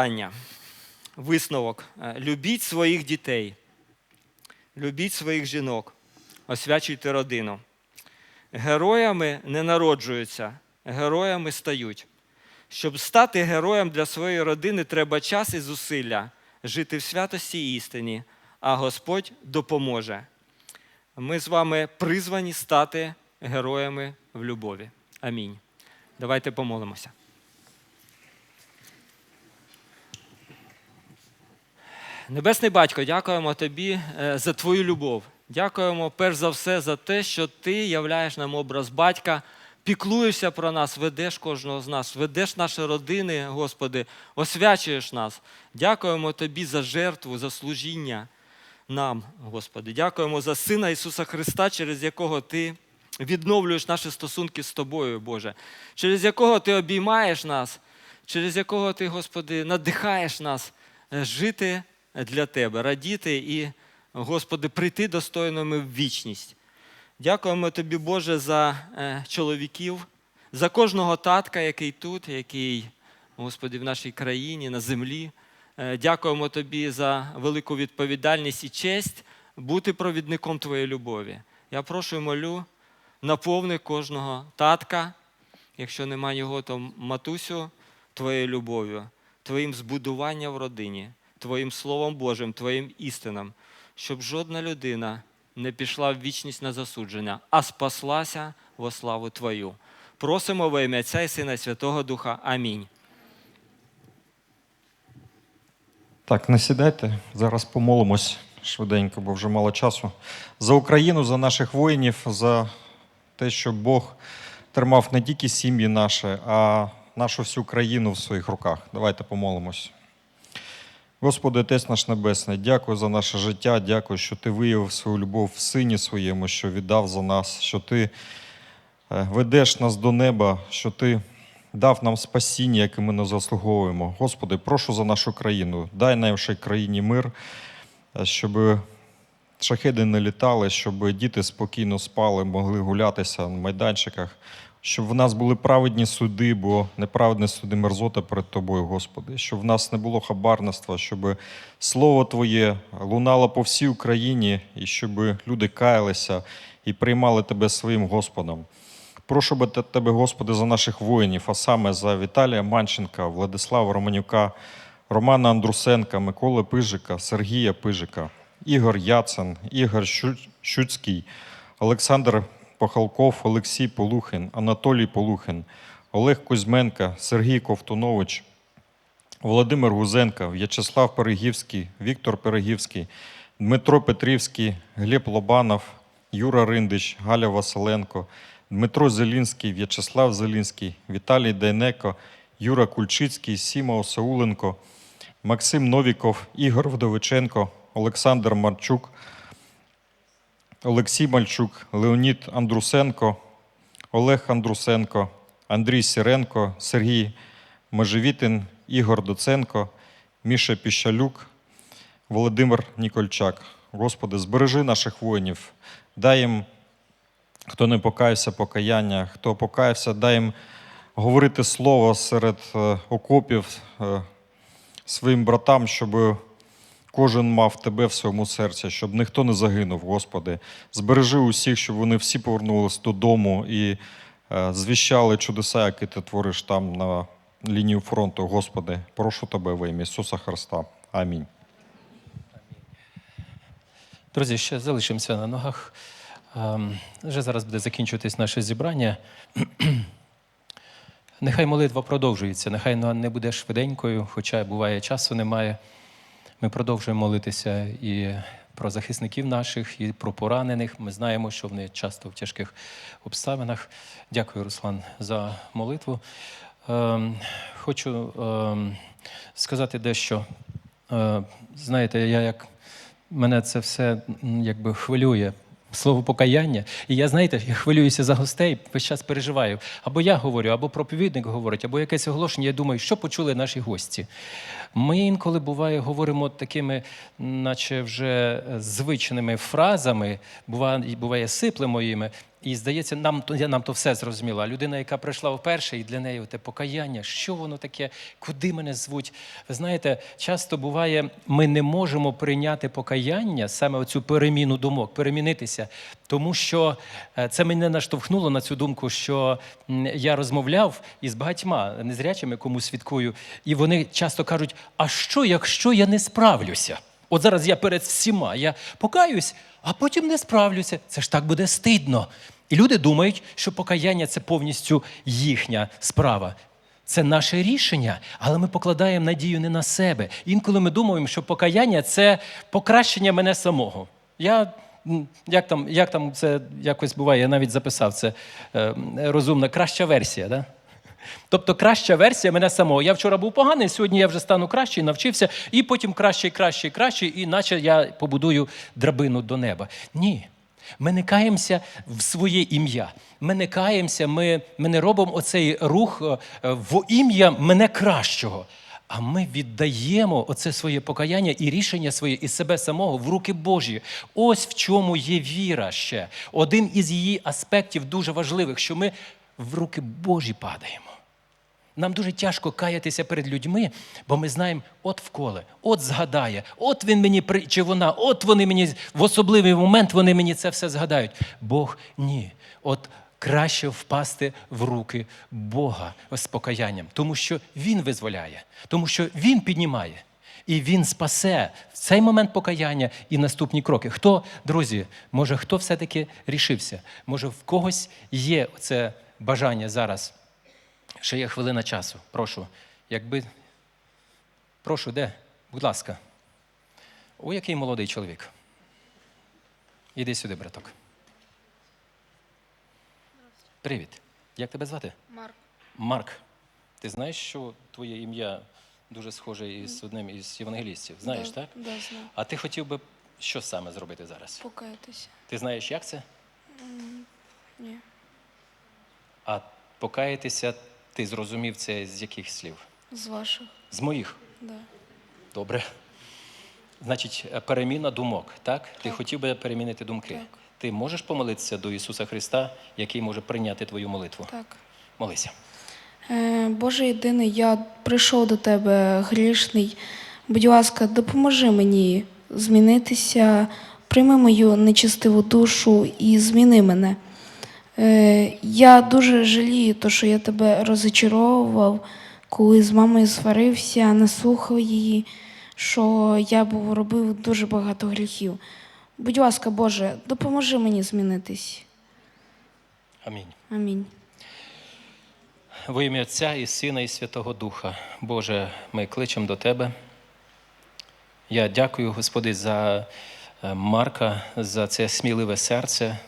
Питання. Висновок. Е, Любіть своїх дітей, любіть своїх жінок, освячуйте родину. Героями не народжуються, героями стають. Щоб стати героєм для своєї родини, треба час і зусилля жити в святості і істині, а Господь допоможе. Ми з вами призвані стати героями в любові. Амінь. Давайте помолимося. Небесний батько, дякуємо тобі е, за твою любов. Дякуємо перш за все за те, що ти являєш нам образ батька, піклуєшся про нас, ведеш кожного з нас, ведеш наші родини, Господи, освячуєш нас. Дякуємо тобі за жертву, за служіння нам, Господи. Дякуємо за Сина Ісуса Христа, через якого Ти відновлюєш наші стосунки з Тобою, Боже, через якого Ти обіймаєш нас, через якого Ти, Господи, надихаєш нас е, жити для Тебе, радіти і, Господи, прийти достойними в вічність. Дякуємо Тобі, Боже, за е, чоловіків, за кожного татка, який тут, який, Господи, в нашій країні, на землі. Е, Дякуємо Тобі за велику відповідальність і честь бути провідником Твоєї любові. Я прошу і молю, наповни кожного татка, якщо немає його, то матусю Твоєю любов'ю, Твоїм збудуванням в родині, Твоїм Словом Божим, Твоїм істинам, щоб жодна людина не пішла в вічність на засудження, а спаслася во славу Твою. Просимо во ім'я Отця і Сина Святого Духа. Амінь. Так, не сідайте. Зараз помолимось швиденько, бо вже мало часу. За Україну, за наших воїнів, за те, щоб Бог тримав не тільки сім'ї наші, а нашу всю країну в своїх руках. Давайте помолимось. Господи, Отець наш Небесний, дякую за наше життя, дякую, що Ти виявив свою любов в Сині своєму, що віддав за нас, що Ти е, ведеш нас до неба, що Ти дав нам спасіння, яке ми не заслуговуємо. Господи, прошу за нашу країну, дай нашій країні мир, е, щоб шахеди не літали, щоб діти спокійно спали, могли гулятися на майданчиках, щоб в нас були праведні суди, бо неправедні суди мерзота перед Тобою, Господи, щоб в нас не було хабарництва, щоб Слово Твоє лунало по всій Україні, і щоб люди каялися і приймали Тебе своїм Господом. Прошу би Тебе, Господи, за наших воїнів, а саме за Віталія Манченка, Владислава Романюка, Романа Андрусенка, Миколи Пижика, Сергія Пижика, Ігор Яцен, Ігор Щуцький, Олександр Похалков, Олексій Полухин, Анатолій Полухин, Олег Кузьменка, Сергій Ковтунович, Володимир Гузенко, В'ячеслав Перегівський, Віктор Перегівський, Дмитро Петрівський, Глеб Лобанов, Юра Риндич, Галя Василенко, Дмитро Зелінський, В'ячеслав Зелінський, Віталій Дайнеко, Юра Кульчицький, Сіма Осауленко, Максим Новіков, Ігор Вдовиченко, Олександр Марчук, Олексій Мальчук, Леонід Андрусенко, Олег Андрусенко, Андрій Сіренко, Сергій Межевітин, Ігор Доценко, Міша Піщалюк, Володимир Нікольчак. Господи, збережи наших воїнів, дай їм, хто не покаявся, покаяння, хто покаявся, дай їм говорити слово серед е, окопів е, своїм братам, щоб кожен мав тебе в своєму серці, щоб ніхто не загинув, Господи. Збережи усіх, щоб вони всі повернулись додому і е, звіщали чудеса, які ти твориш там на лінію фронту, Господи. Прошу тебе во ім'я Ісуса Христа. Амінь. Друзі, ще залишимося на ногах. Ем, Вже зараз буде закінчуватись наше зібрання. Нехай молитва продовжується, нехай вона не буде швиденькою, хоча буває часу немає. Ми продовжуємо молитися і про захисників наших, і про поранених. Ми знаємо, що вони часто в тяжких обставинах. Дякую, Руслан, за молитву. Ем, Хочу ем, сказати дещо. Е, Знаєте, я як мене це все якби хвилює. Слово покаяння. І я, знаєте, я хвилююся за гостей, весь час переживаю. Або я говорю, або проповідник говорить, або якесь оголошення. Я думаю, що почули наші гості. Ми інколи буває говоримо такими, наче вже звичними фразами, буває, буває сиплемо їми. І здається, нам, то- нам то все зрозуміло. А людина, яка прийшла вперше, і для неї те покаяння, що воно таке, куди мене звуть. Ви знаєте, часто буває, ми не можемо прийняти покаяння, саме оцю переміну думок, перемінитися, тому що е, це мене наштовхнуло на цю думку, що я розмовляв із багатьма незрячими, кому свідкую, і вони часто кажуть: а що, якщо я не справлюся? От зараз я перед всіма, я покаюсь, а потім не справлюся. Це ж так буде стидно. І люди думають, що покаяння це повністю їхня справа. Це наше рішення, але ми покладаємо надію не на себе. Інколи ми думаємо, що покаяння це покращення мене самого. Я як там, як там це якось буває, я навіть записав це е, розумна, краща версія. Да? Тобто краща версія мене самого. Я вчора був поганий, сьогодні я вже стану кращий, навчився, і потім краще, краще, краще, і наче я побудую драбину до неба. Ні. Ми не каємося в своє ім'я. Ми не каємося, ми, ми не робимо оцей рух е, в ім'я мене кращого. А ми віддаємо оце своє покаяння і рішення своє і себе самого в руки Божі. Ось в чому є віра ще. Один із її аспектів дуже важливих, що ми в руки Божі падаємо. Нам дуже тяжко каятися перед людьми, бо ми знаємо, от вколе, от згадає, от він мені чи вона, от вони мені в особливий момент вони мені це все згадають. Бог ні. От краще впасти в руки Бога з покаянням, тому що Він визволяє, тому що Він піднімає. І він спасе в цей момент покаяння і наступні кроки. Хто, друзі, може, хто все-таки рішився? Може, в когось є це бажання зараз Ще є хвилина часу. Прошу. Якби. Прошу, де? Будь ласка. О, який молодий чоловік. Іди сюди, браток. Привіт. Як тебе звати? Марк, Марк. Ти знаєш, що твоє ім'я дуже схоже із одним із євангелістів? Знаєш, да, так? Да, знаю. А ти хотів би що саме зробити зараз? Покаятися. Ти знаєш, як це? Ні. А покаятися ти зрозумів це з яких слів? З ваших. З моїх. Да. Добре. Значить, е, переміна думок, так? Ти хотів би перемінити думки. Так. Ти можеш помолитися до Ісуса Христа, який може прийняти твою молитву? Так. Молися. Е, Боже єдиний, я прийшов до тебе грішний. Будь ласка, допоможи мені змінитися, прийми мою нечистиву душу і зміни мене. Е, я дуже жалію, то, що я тебе розочаровував, коли з мамою сварився, не слухав її, що я був робив дуже багато гріхів. Будь ласка, Боже, допоможи мені змінитись. Амінь. Амінь. Во ім'я Отця і Сина, і Святого Духа. Боже, ми кличемо до Тебе. Я дякую, Господи, за е, Марка, за це сміливе серце,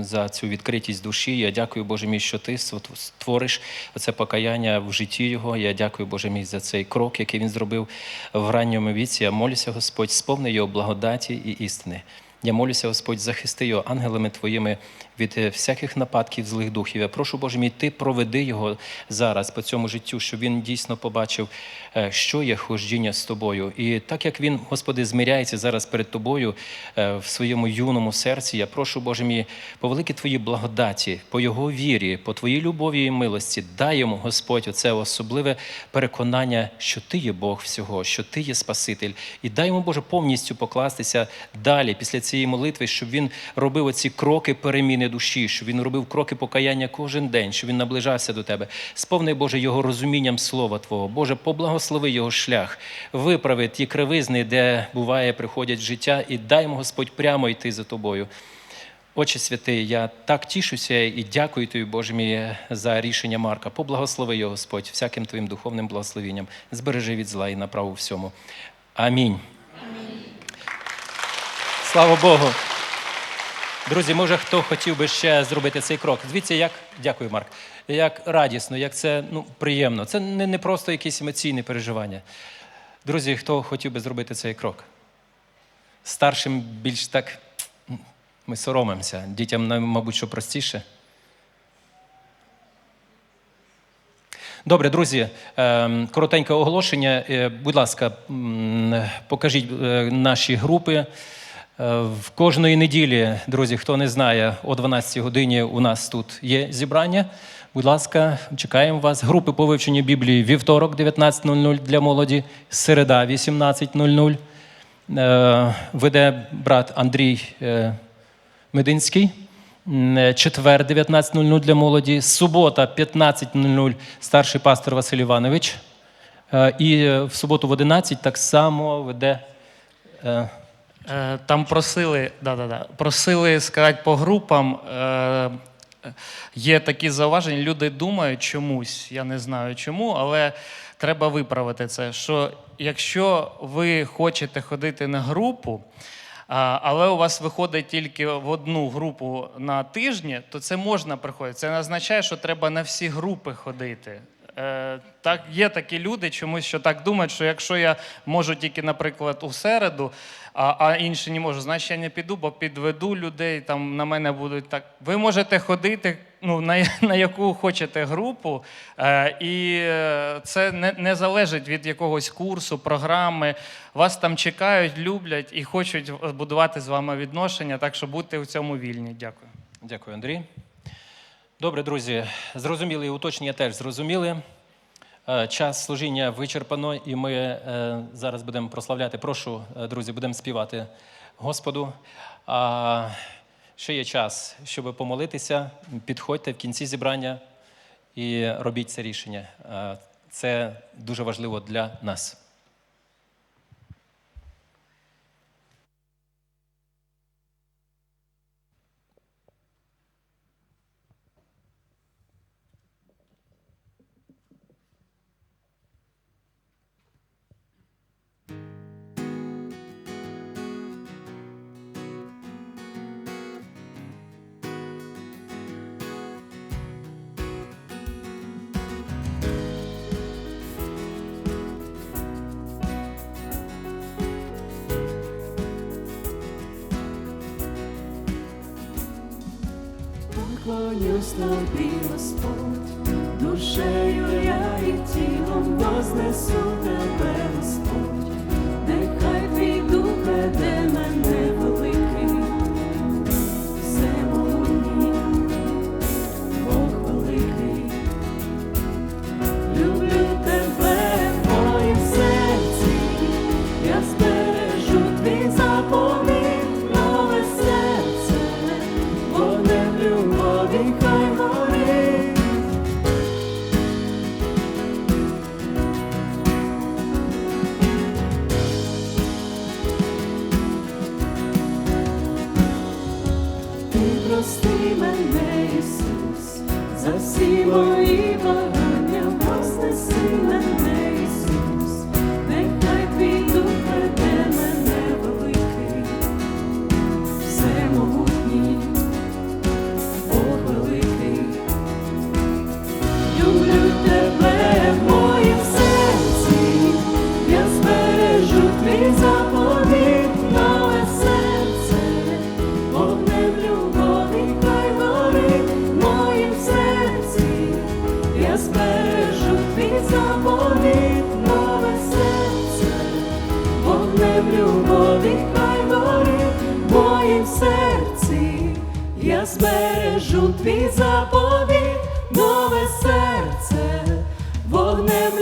за цю відкритість душі. Я дякую, Боже мій, що Ти створиш це покаяння в житті Його. Я дякую, Боже мій, за цей крок, який він зробив в ранньому віці. Я молюся, Господь, сповни його благодаті і істини. Я молюся, Господь, захисти його ангелами Твоїми від е, всяких нападків злих духів. Я прошу, Боже мій, Ти проведи його зараз по цьому життю, щоб він дійсно побачив, е, що є хождіння з тобою. І так як він, Господи, зміряється зараз перед Тобою е, в своєму юному серці, я прошу, Боже мій, по великі Твої благодаті, по Його вірі, по Твоїй любові і милості, дай йому, Господь, оце особливе переконання, що Ти є Бог всього, що Ти є Спаситель. І дай йому, Боже, повністю покластися далі після цієї молитви, щоб він робив оці кроки переміни душі, щоб він робив кроки покаяння кожен день, щоб він наближався до Тебе. Сповни, Боже, його розумінням Слова Твого. Боже, поблагослови його шлях, виправи ті кривизни, де буває, приходять життя, і дай йому, Господь, прямо йти за тобою. Отче святий, я так тішуся і дякую тобі, Боже мій, за рішення Марка. Поблагослови його, Господь, всяким твоїм духовним благословенням. Збережи від зла і направу всьому. Амінь. Слава Богу. Друзі, може, хто хотів би ще зробити цей крок? Дивіться, як дякую, Марк. Як радісно, як це ну, приємно. Це не, не просто якісь емоційні переживання. Друзі, хто хотів би зробити цей крок? Старшим більш так ми соромимося. Дітям, мабуть, що простіше. Добре, друзі, ем, коротеньке оголошення. Е, Будь ласка, покажіть е, наші групи. Е, В кожної неділі, друзі, хто не знає, о 12 годині у нас тут є зібрання. Будь ласка, чекаємо вас. Групи по вивченню Біблії вівторок 19.00 для молоді, середа 18.00. Е, Веде брат Андрій е, Мединський. Четвер 19.00 для молоді, субота 15.00 старший пастор Василь Іванович. І в суботу в 11 так само веде. Е, Е, Там просили, просили сказати по групам. Е, є такі зауваження, люди думають чомусь, я не знаю чому, але треба виправити це. Що якщо ви хочете ходити на групу, але у вас виходить тільки в одну групу на тижні, то це можна приходити. Це не означає, що треба на всі групи ходити. Е, так, є такі люди, чомусь що так думають, що якщо я можу тільки, наприклад, у середу, а, а інші не можу, значить я не піду, бо підведу людей, там на мене будуть так. Ви можете ходити ну, на, на яку хочете групу, е, і е, це не, не залежить від якогось курсу, програми. Вас там чекають, люблять і хочуть будувати з вами відношення, так що будьте у цьому вільні. Дякую. Дякую, Андрій. Добре, друзі, зрозуміли і уточнення теж зрозуміли. Е, Час служіння вичерпано, і ми е, зараз будемо прославляти. Прошу, е, друзі, будемо співати Господу. А ще є час, щоб помолитися. Підходьте в кінці зібрання і робіть це рішення. Це дуже важливо для нас. Поклонюсь тобі, Господь, душею я і тілом вознесу тебе, За всі мої багання, вознеси мене, Ісус, нехай твій дух веде мене великий, всемогутній, Бог великий. Збережу твій заповіт, нове серце, вогнем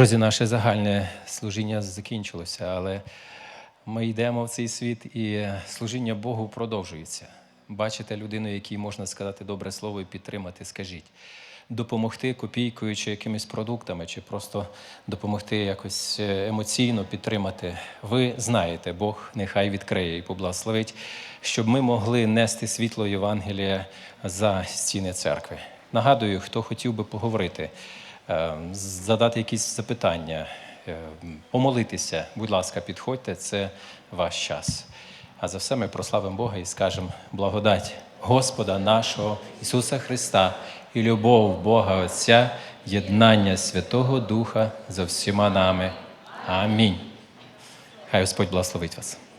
Друзі, наше загальне служіння закінчилося, але ми йдемо в цей світ, і служіння Богу продовжується. Бачите людину, якій можна сказати добре слово і підтримати, скажіть. Допомогти копійкою чи якимись продуктами, чи просто допомогти якось е, емоційно підтримати. Ви знаєте, Бог нехай відкриє і поблагословить, щоб ми могли нести світло Євангелія за стіни церкви. Нагадую, хто хотів би поговорити задати якісь запитання, е, помолитися, будь ласка, підходьте, це ваш час. А за все ми прославимо Бога і скажемо благодать Господа нашого Ісуса Христа і любов Бога Отця, єднання Святого Духа за всіма нами. Амінь. Хай Господь благословить вас.